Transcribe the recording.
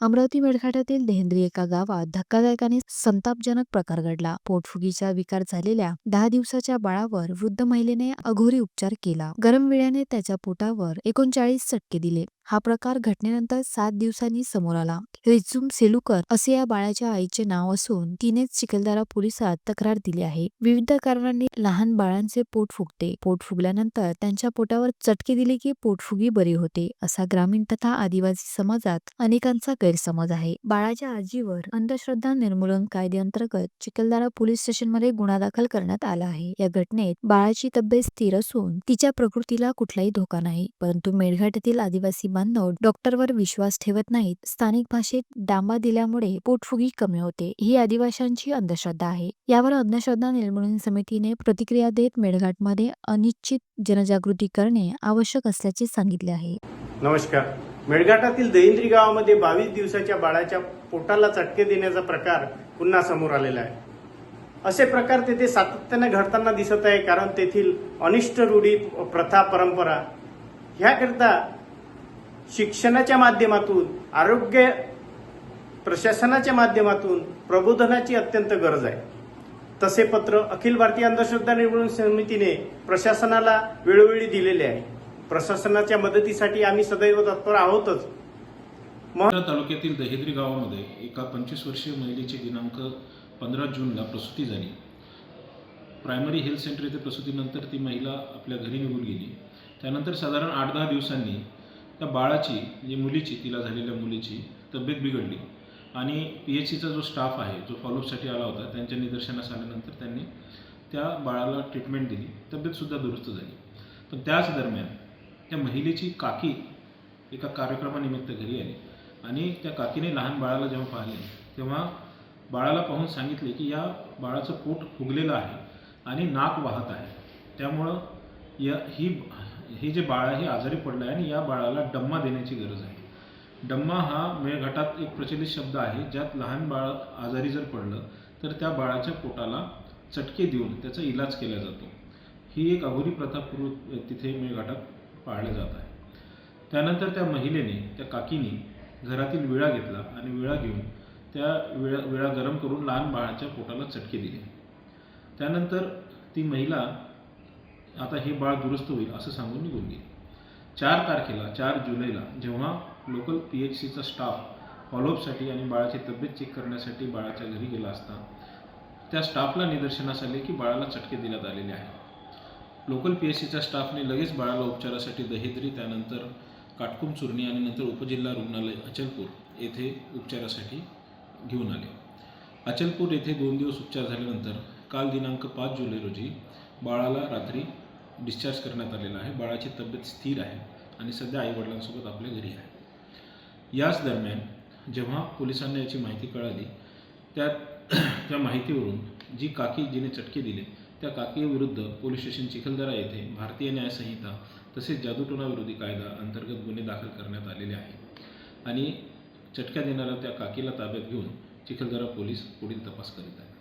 अमरावती मेळघाटातील देहेंद्री एका गावात धक्कादायक आणि संतापजनक प्रकार घडला. पोटफुगीचा विकार झालेल्या दहा दिवसाच्या बाळावर वृद्ध महिलेने अघोरी उपचार केला. गरम वेळाने त्याच्या पोटावर एकोणचाळीस चटके दिले. हा प्रकार घटनेनंतर सात दिवसांनी समोर आला. रिझुम सेलुकर असे या बाळाच्या आईचे नाव असून तिनेच चिखलदरा पोलिसात तक्रार दिली आहे. विविध कारणांनी लहान बाळांचे पोट फुगते. पोट फुगल्यानंतर त्यांच्या पोटावर चटके दिले की पोटफुगी बरी होते असा ग्रामीण तथा आदिवासी समाजात अनेकांचा गैरसमज आहे. बाळाच्या आजीवर अंधश्रद्धा निर्मूलन कायद्याअंतर्गत चिखलदरा पोलीस स्टेशनमध्ये गुन्हा दाखल करण्यात आला आहे. या घटनेत बाळाची तब्येत स्थिर असून तिच्या प्रकृतीला कुठलाही धोका नाही परंतु मेळघाट येथील आदिवासी बांधव डॉक्टरवर विश्वास ठेवत नाहीत. स्थानिक भाषेत डांबा दिल्यामुळे पोटफुगी कमी होते. ही आदिवाशांची अंधश्रद्धा आहे. यावर अंधश्रद्धा निर्मूलन समितीने प्रतिक्रिया देत मेळघाटमध्ये अनिश्चित जनजागृती करणे आवश्यक असल्याचे सांगितले आहे. नमस्कार. मेळघाटातील दहिंद्री गावामध्ये बावीस दिवसाच्या बाळाच्या पोटाला चटके देण्याचा प्रकार पुन्हा समोर आलेला आहे. असे प्रकार तेथे सातत्याने घडताना दिसत आहे कारण तेथील अनिष्ट रूढी प्रथा परंपरा ह्याकरिता शिक्षणाच्या माध्यमातून आरोग्य प्रशासनाच्या माध्यमातून प्रबोधनाची अत्यंत गरज आहे. तसे पत्र अखिल भारतीय अंधश्रद्धा निर्मूलन समितीने प्रशासनाला वेळोवेळी दिलेले आहे. प्रशासनाच्या मदतीसाठी आम्ही सदैव तत्पर आहोतच. तालुक्यातील दहेद्री गावामध्ये एका पंचवीस वर्षीय महिलेची दिनांक पंधरा जूनला प्रसूती झाली. प्रायमरी हेल्थ सेंटर येथे प्रसूतीनंतर ती महिला आपल्या घरी निघून गेली. त्यानंतर साधारण आठ दहा दिवसांनी त्या बाळाची म्हणजे मुलीची तिला झालेल्या मुलीची तब्येत बिघडली. आणि पी एच सीचा जो स्टाफ आहे जो फॉलोअपसाठी आला होता त्यांच्या निदर्शनास आल्यानंतर त्यांनी त्या बाळाला ट्रीटमेंट दिली. तब्येतसुद्धा दुरुस्त झाली. पण त्याच दरम्यान त्या महिलेची काकी एका कार्यक्रमानिमित्त घरी आली. आणि त्या काकीने लहान बाळाला जेव्हा पाहिले तेव्हा बाळाला पाहून सांगितले की या बाळाचं पोट फुगलेलं आहे आणि नाक वाहत आहे. त्यामुळं या ही हे जे बाळ आहे आजारी पडलं आहे आणि या बाळाला डम्मा देण्याची गरज आहे. डम्मा हा मेळघाटात एक प्रचलित शब्द आहे ज्यात लहान बाळ आजारी जर पडलं तर त्या बाळाच्या पोटाला चटके देऊन त्याचा इलाज केला जातो. ही एक अघोरी प्रथा पूर्व तिथे मेळघाटात पाळल्या जात आहे. त्यानंतर त्या महिलेने त्या काकीने घरातील विळा घेतला आणि विळा घेऊन त्या विळा विळा गरम करून लहान बाळाच्या पोटाला चटके दिले. त्यानंतर ती महिला आता हे बाळ दुरुस्त होईल असं सांगून निघून गेले. चार तारखेला चार जुलैला जेव्हा लोकल पी एच सीचा स्टाफ फॉलोअपसाठी आणि बाळाची तब्येत चेक करण्यासाठी बाळाच्या घरी गेला असता त्या स्टाफला निदर्शनास आले की बाळाला चटके देण्यात आलेले आहे लोकल पी एच सीच्या स्टाफने लगेच बाळाला उपचारासाठी दहेद्री त्यानंतर काटकुम चुरणी आणि नंतर उपजिल्हा रुग्णालय अचलपूर येथे उपचारासाठी घेऊन आले. अचलपूर येथे दोन दिवस उपचार झाल्यानंतर काल दिनांक पाच जुलै रोजी बाळाला रात्री डिस्चार्ज करण्यात आलेला आहे. बाळाची तब्येत स्थिर आहे आणि सध्या आईवडिलांसोबत आपल्या घरी आहे. याच दरम्यान जेव्हा पोलिसांना याची माहिती कळाली त्या त्या माहितीवरून जी काकी जिने चटके दिले त्या काकीविरुद्ध पोलीस स्टेशन चिखलदरा येथे भारतीय न्यायसंहिता तसेच जादूटोनाविरोधी कायदा अंतर्गत गुन्हे दाखल करण्यात आलेले आहेत आणि चटक्या देणाऱ्या त्या काकीला ताब्यात घेऊन चिखलदरा पोलीस पुढील तपास करीत आहेत.